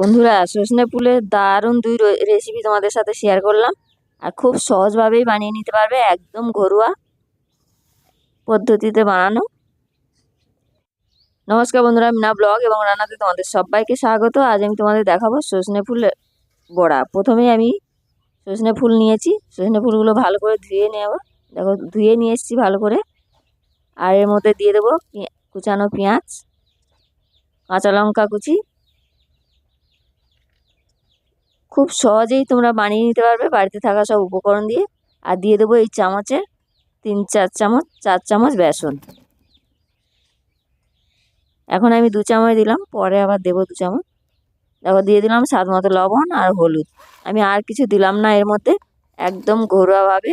বন্ধুরা, সজনে ফুলের দারুণ দুই রেসিপি তোমাদের সাথে শেয়ার করলাম। আর খুব সহজভাবেই বানিয়ে নিতে পারবে, একদম ঘরোয়া পদ্ধতিতে বানানো। নমস্কার বন্ধুরা মিনা ব্লগ এবং রান্নাতে তোমাদের সবাইকে স্বাগত। আজ আমি তোমাদের দেখাবো সজনে ফুলের বড়া। প্রথমেই আমি সজনে ফুল নিয়েছি। সজনে ফুলগুলো ভালো করে ধুয়ে নেব। দেখো, ধুয়ে নিয়ে এসেছি ভালো করে। আর এর মধ্যে দিয়ে দেবো কুচানো পেঁয়াজ, কাঁচা লঙ্কা কুচি খুব সহজেই তোমরা বানিয়ে নিতে পারবে বাড়িতে থাকা সব উপকরণ দিয়ে। আর দিয়ে দেবো এই চামচের তিন, চার চামচ চার চামচ বেসন। এখন আমি দু চামচ দিলাম, পরে আবার দেবো দু চামচ। দেখো, দিয়ে দিলাম স্বাদ মতো লবণ আর হলুদ। আমি আর কিছু দিলাম না এর মধ্যে, একদম ঘরোয়াভাবে।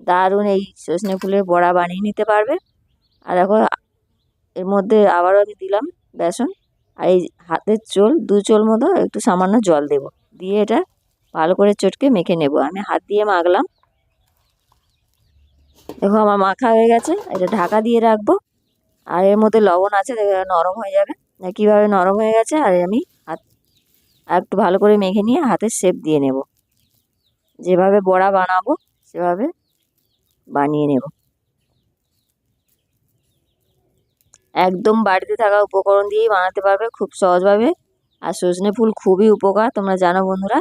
দারুণ এই সজনে ফুলের বড়া বানিয়ে নিতে পারবে। আর দেখো, এর মধ্যে আবারও আমি দিলাম বেসন। আর এই হাতের চোল, দু চোল মতো একটু সামান্য জল দেব। দিয়ে এটা ভালো করে চটকে মেখে নেব। আমি হাত দিয়ে মাখলাম। দেখো আমার মাখা হয়ে গেছে। এটা ঢাকা দিয়ে রাখব। আর এর মধ্যে লবণ আছে নরম হয়ে যাবে। কীভাবে নরম হয়ে গেছে। আর আমি হাত একটু ভালো করে মেখে নিয়ে হাতের শেপ দিয়ে নেব। যেভাবে বড়া বানাবো, সেভাবে বানিয়ে নেব। একদম বাড়িতে থাকা উপকরণ দিয়েই বানাতে পারবে খুব সহজভাবে। আর সজনে ফুল খুবই উপকার, তোমরা জানো বন্ধুরা।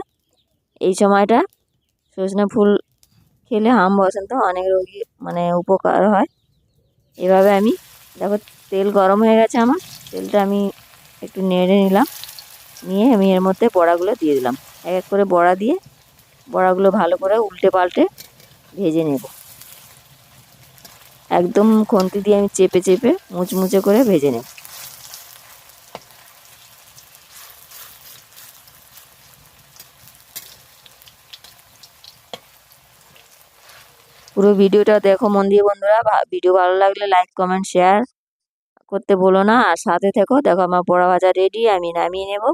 এই সময়টা সজনে ফুল খেলে হাম বসন্ত অনেক রোগী মানে উপকার হয়। এভাবে আমি, দেখো তেল গরম হয়ে গেছে আমার, তেলটা আমি একটু নেড়ে নিলাম। নিয়ে আমি এর মধ্যে বড়াগুলো দিয়ে দিলাম। এক এক করে বড়া দিয়ে বড়াগুলো ভালো করে উল্টে পাল্টে ভেজে নেব। একদম খুন্তি দিয়ে আমি চেপে চেপে মুচমুচে করে ভেজে নেব। পুরো ভিডিওটা দেখো মন দিয়ে বন্ধুরা। ভিডিও ভালো লাগলে লাইক কমেন্ট শেয়ার করতে বলো না। আর সাথে থেকো, দেখো আমার বড়া ভাজা রেডি আমি নামিয়ে নেব।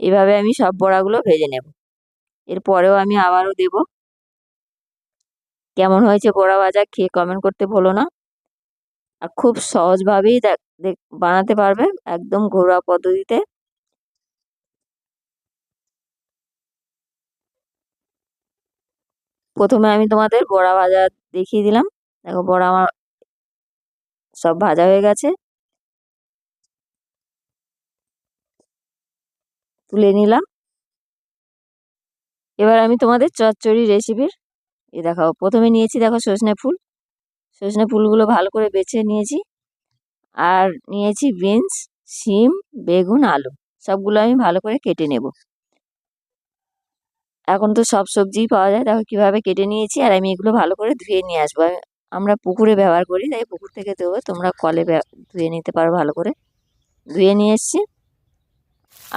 এভাবে আমি সব বড়াগুলো ভেজে নেব। এরপরেও আমি আবারও দেব। কেমন হয়েছে বড়া ভাজা খেয়ে কমেন্ট করতে বলো না। আর খুব সহজভাবেই দেখ বানাতে পারবে একদম ঘরোয়া পদ্ধতিতে। প্রথমে আমি তোমাদের বড়া ভাজা দেখিয়ে দিলাম। দেখো বড়া আমার সব ভাজা হয়ে গেছে। তুলে নিলাম। এবার আমি তোমাদের চচ্চড়ি রেসিপির এ দেখাবো। প্রথমে নিয়েছি দেখো সজনে ফুল। সজনে ফুলগুলো ভালো করে বেছে নিয়েছি। আর নিয়েছি বিনস শিম, বেগুন, আলু। সবগুলো আমি ভালো করে কেটে নেব। এখন তো সব সবজিই পাওয়া যায়। দেখো কীভাবে কেটে নিয়েছি আর আমি এগুলো ভালো করে ধুয়ে নিয়ে আসব। আমরা পুকুরে ব্যবহার করি, তাই পুকুর থেকে দেবো তোমরা কলে ধুয়ে নিতে পারো ভালো করে। ধুয়ে নিয়ে এসছি।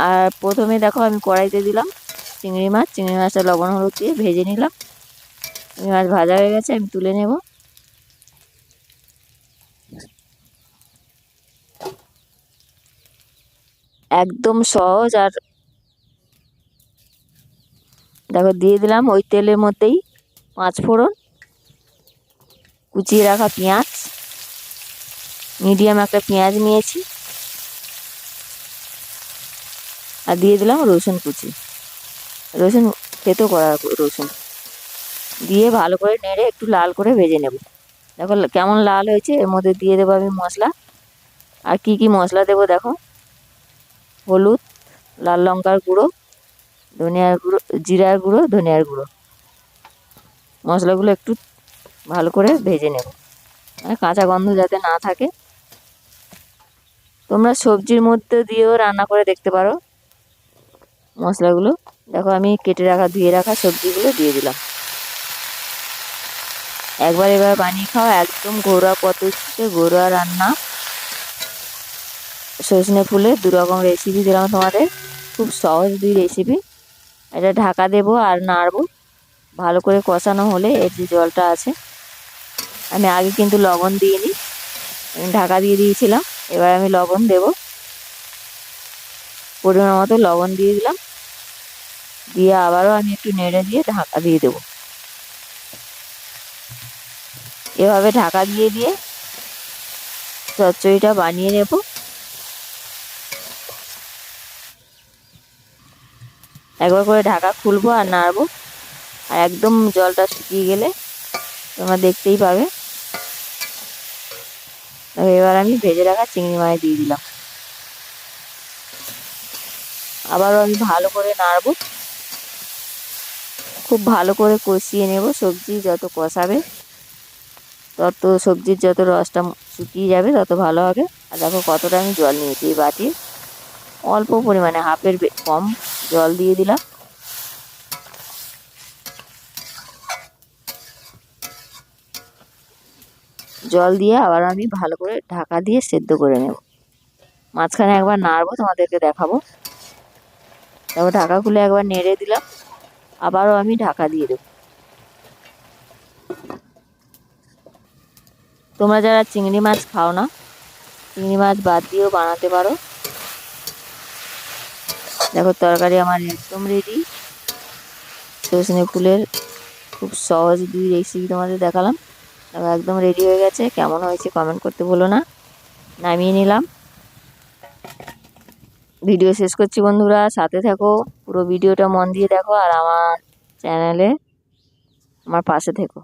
আর প্রথমে দেখো আমি কড়াইতে দিলাম চিংড়ি মাছ। চিংড়ি মাছটা লবণ হলুদ দিয়ে ভেজে নিলাম। চিংড়ি মাছ ভাজা হয়ে গেছে, আমি তুলে নেব। একদম সহজ আর দেখো, দিয়ে দিলাম ওই তেলের মধ্যেই পাঁচ ফোড়ন, কুচিয়ে রাখা পেঁয়াজ, মিডিয়াম একটা পেঁয়াজ নিয়েছি, আর দিয়ে দিলাম রসুন কুচি। রসুন খেতেও করা রসুন। দিয়ে ভালো করে নেড়ে একটু লাল করে ভেজে নেব। দেখো, কেমন লাল হয়েছে, এর মধ্যে দিয়ে দেবো আমি মশলা। আর কি কি মশলা দেবো দেখো? হলুদ, লাল লঙ্কার গুঁড়ো ধনিয়ার গুঁড়ো, জিরার গুঁড়ো, ধনিয়ার গুঁড়ো। মশলাগুলো একটু ভালো করে ভেজে নেব। কাঁচা গন্ধ যাতে না থাকে। তোমরা সবজির মধ্যে দিয়েও রান্না করে দেখতে পারো। মশলাগুলো, দেখো আমি কেটে রাখা, ধুয়ে রাখা সবজিগুলো দিয়ে দিলাম। একবার এবার বানিয়ে খাওয়া একদম ঘরোয়া পদ্ধতিতে ঘরোয়া রান্না। সজনে ফুলে দু রকম রেসিপি দিলাম তোমাদের। খুব সহজ দুই রেসিপি এটা ঢাকা দেব আর নাড়বো। ভালো করে কষানো হলে এর যে জলটা আছে। আমি আগে কিন্তু লবণ দিইনি, আমি ঢাকা দিয়ে দিয়েছিলাম, এবার আমি লবণ দেব। পরিমাণ মতো লবণ দিয়ে দিলাম। দিয়ে আবারও আমি একটু নেড়ে দিয়ে ঢাকা দিয়ে দেব। এভাবে ঢাকা দিয়ে দিয়ে চচ্চড়িটা বানিয়ে নেব। একবার করে ঢাকা খুলবো আর নাড়বো। আর একদম জলটা শুকিয়ে গেলে তোমরা দেখতেই পাবে। এবার আমি ভেজে রাখা চিংড়ি মাছ দিয়ে দিলাম। আবারও আমি ভালো করে নাড়বো। খুব ভালো করে কষিয়ে নেব সবজি যত কষাবে, তত সবজির যত রসটা শুকিয়ে যাবে তত ভালো হবে। আর দেখো কতটা আমি জল নিয়েছি এই বাটির। অল্প পরিমাণে, হাফের কম। জল দিয়ে দিলাম। জল দিয়ে আবার আমি ভালো করে ঢাকা দিয়ে সেদ্ধ করে নেব। মাঝখানে একবার নাড়বো, তোমাদেরকে দেখাবো। তারপর ঢাকা খুলে একবার নেড়ে দিলাম। আবারও আমি ঢাকা দিয়ে দেবো। তোমরা যারা চিংড়ি মাছ খাও না, চিংড়ি মাছ বাদ দিয়েও বানাতে পারো। দেখো তরকারি আমার একদম রেডি সজনে ফুলের খুব সহজ দুই রেসিপি তোমাদের দেখালাম। দেখো একদম রেডি হয়ে গেছে। কেমন হয়েছে কমেন্ট করতে বলো না। নামিয়ে নিলাম। ভিডিও শেষ করছি বন্ধুরা। সাথে থাকো। পুরো ভিডিওটা মন দিয়ে দেখো আর আমার চ্যানেলে আমার পাশে থেকো।